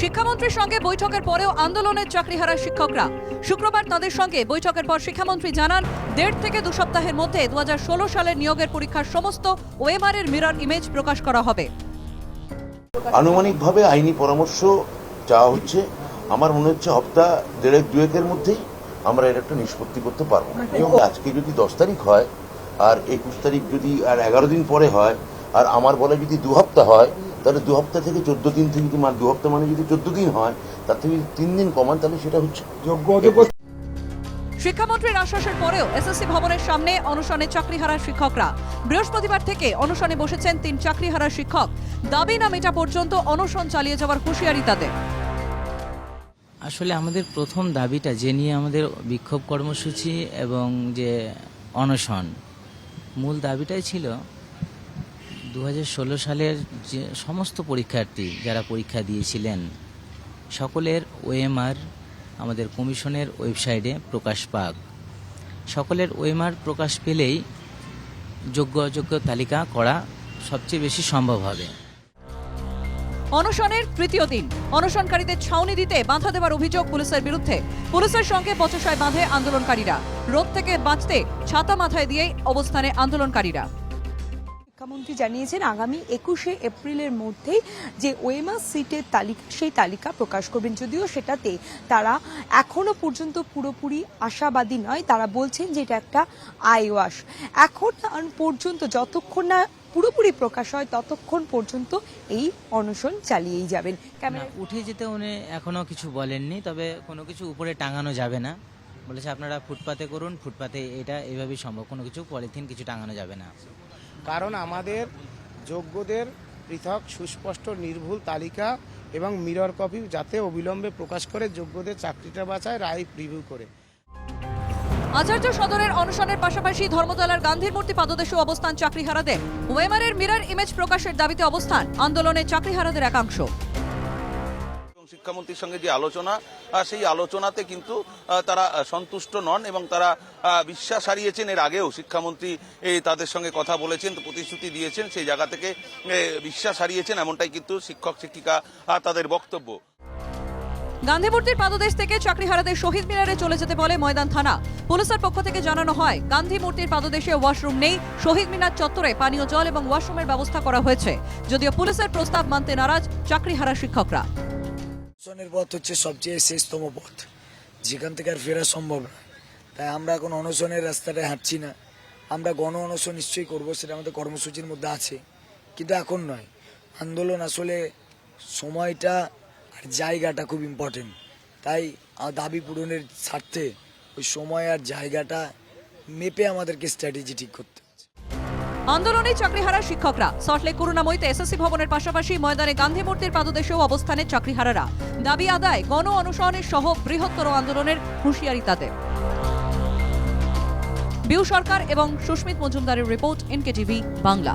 শিক্ষামন্ত্রীর সঙ্গে বৈঠকের পরেও আন্দোলনের চাকরি চাকরিহারা শিক্ষকরা। শুক্রবার তাদের সঙ্গে বৈঠকের পর শিক্ষামন্ত্রী জানান, দেড় থেকে দু সপ্তাহের মধ্যে দু সালের নিয়োগের পরীক্ষার সমস্ত ওএমআর এর মিরর ইমেজ প্রকাশ করা হবে। আনুমানিকভাবে আইনি পরামর্শ চাওয়া হচ্ছে। আমার মনে হচ্ছে হপ্তাহ দেড়েক দুয়েকের মধ্যেই আমরা এর একটা নিষ্পত্তি করতে পারব। এবং আজকে যদি দশ তারিখ হয়, আর একুশ তারিখ যদি আর এগারো দিন পরে হয়, আর আমার বলে যদি দু হপ্তাহ হয় তাহলে দু হপ্তাহ থেকে চোদ্দ দিন থেকে যদি দু হপ্তাহ মানে যদি চোদ্দ দিন হয় তার থেকে যদি তিন দিন কমান তাহলে সেটা হচ্ছে যোগ্য অযোগ্য শিক্ষামন্ত্রীর আশ্বাসের পরেও এসএসসি ভবনের সামনে অনশনে চাকরিহারা শিক্ষকরা। বৃহস্পতিবার থেকে অনশনে বসেছেন তিন চাকরি চাকরিহারা শিক্ষক। দাবি না মেটা পর্যন্ত অনশন চালিয়ে যাওয়ার হুঁশিয়ারি তাদের। আসলে আমাদের প্রথম দাবিটা যে নিয়ে আমাদের বিক্ষোভ কর্মসূচি এবং যে অনশন মূল দাবিটাই ছিল দু হাজার ষোলো সালের যে সমস্ত পরীক্ষার্থী যারা পরীক্ষা দিয়েছিলেন, সকলের ওএমআর আমাদের কমিশনের ওয়েবসাইটে প্রকাশ পাক। সকলের ওএমআর প্রকাশ পেলেই যোগ্য অযোগ্য তালিকা করা সবচেয়ে বেশি সম্ভব হবে। অনশনের তৃতীয় দিন। অনশনকারীদের ছাউনি দিতে বাধা দেওয়ার অভিযোগ পুলিশের বিরুদ্ধে। পুলিশের সঙ্গে বচসায় বাঁধে আন্দোলনকারীরা। রোদ থেকে বাঁচতে ছাতা মাথায় দিয়েই অবস্থানে আন্দোলনকারীরা। শিক্ষামন্ত্রী জানিয়েছেন, আগামী একুশে এপ্রিলের মধ্যেই যে ওয়েমাস সিটের তালিকা, সেই তালিকা প্রকাশ করবেন। যদিও সেটাতে তারা এখনও পর্যন্ত পুরোপুরি আশাবাদী নয়। তারা বলছেন যে এটা একটা আইওয়াস। এখন পর্যন্ত যতক্ষণ না পুরোপুরি প্রকাশ হয়, ততক্ষণ পর্যন্ত এই অনশন চালিয়েই যাবেন। ক্যামেরা উঠে যেতে উনি এখনও কিছু বলেননি, তবে কোনো কিছু উপরে টাঙানো যাবে না। বলেছে আপনারা ফুটপাতে করুন, ফুটপাতে এটা এভাবেই সম্ভব, কোনো কিছু পলিথিন কিছু টাঙানো যাবে না। কারণ আমাদের যোগ্যদের পৃথক, সুস্পষ্ট, নির্ভুল তালিকা এবং মিরর কপি যাতে অবিলম্বে প্রকাশ করে, যোগ্যদের চাকরিটা বাঁচায় রায় রিভিউ করে। আচার্য সদরের অনশনের পাশাপাশি ধর্মতলার গান্ধীর মূর্তি পাদদেশে অবস্থান চাকরিহারাদের। ওয়েমারের মিরার ইমেজ প্রকাশের দাবিতে অবস্থান, আন্দোলনে চাকরিহারাদের একাংশ। শিক্ষামন্ত্রীর সঙ্গে যে আলোচনা সেই আলোচনাতে কিন্তু তারা সন্তুষ্ট নন এবং তারা বিশ্বাস হারিয়েছেন। এর আগেও শিক্ষামন্ত্রী তাদের সঙ্গে কথা বলেছেন, প্রতিশ্রুতি দিয়েছেন, সেই জায়গা থেকে বিশ্বাস হারিয়েছেন, এমনটাই কিন্তু শিক্ষক, শিক্ষিকা তাদের বক্তব্য। গান্ধী মূর্তির পাদদেশ থেকে চাকরিহারাদের শহীদ মিনারে চলে যেতে বলে ময়দান থানা। পুলিশের পক্ষ থেকে জানানো হয় গান্ধী মূর্তির পাদদেশে ওয়াশরুম নেই, শহীদ মিনার চত্বরে পানীয় জল এবং ওয়াশরুমের ব্যবস্থা করা হয়েছে। যদিও পুলিশের প্রস্তাব মানতে নারাজ চাকরিহারা শিক্ষকরা। অনশনের পথ হচ্ছে সবচেয়ে শেষতম পথ। যেখান থেকে আর ফেরা সম্ভব নয় তাই আমরা এখন অনশনের রাস্তাটায় হাঁটছি না। আমরা গণ অনশন নিশ্চয়ই করব, সেটা আমাদের কর্মসূচির মধ্যে আছে। কিন্তু এখন নয়। আন্দোলন আসলে সময়টা আর জায়গাটা খুব ইম্পর্টেন্ট তাই দাবি পূরণের স্বার্থে ওই সময় আর জায়গাটা মেপে আমাদেরকে স্ট্র্যাটেজি ঠিক করতে আন্দোলনে চাকরিহারা শিক্ষকরা। সল্টলেক করুণাময়ীতে এসএসসি ভবনের পাশাপাশি ময়দানে গান্ধী মূর্তির পাদদেশেও অবস্থানে চাকরিহারারা। দাবি আদায়, গণ অনুসরণের সহ বৃহত্তর আন্দোলনের হুঁশিয়ারি তাদের। বিউ সরকার এবং সুস্মিত মজুমদারের রিপোর্ট এনকে টিভি বাংলা।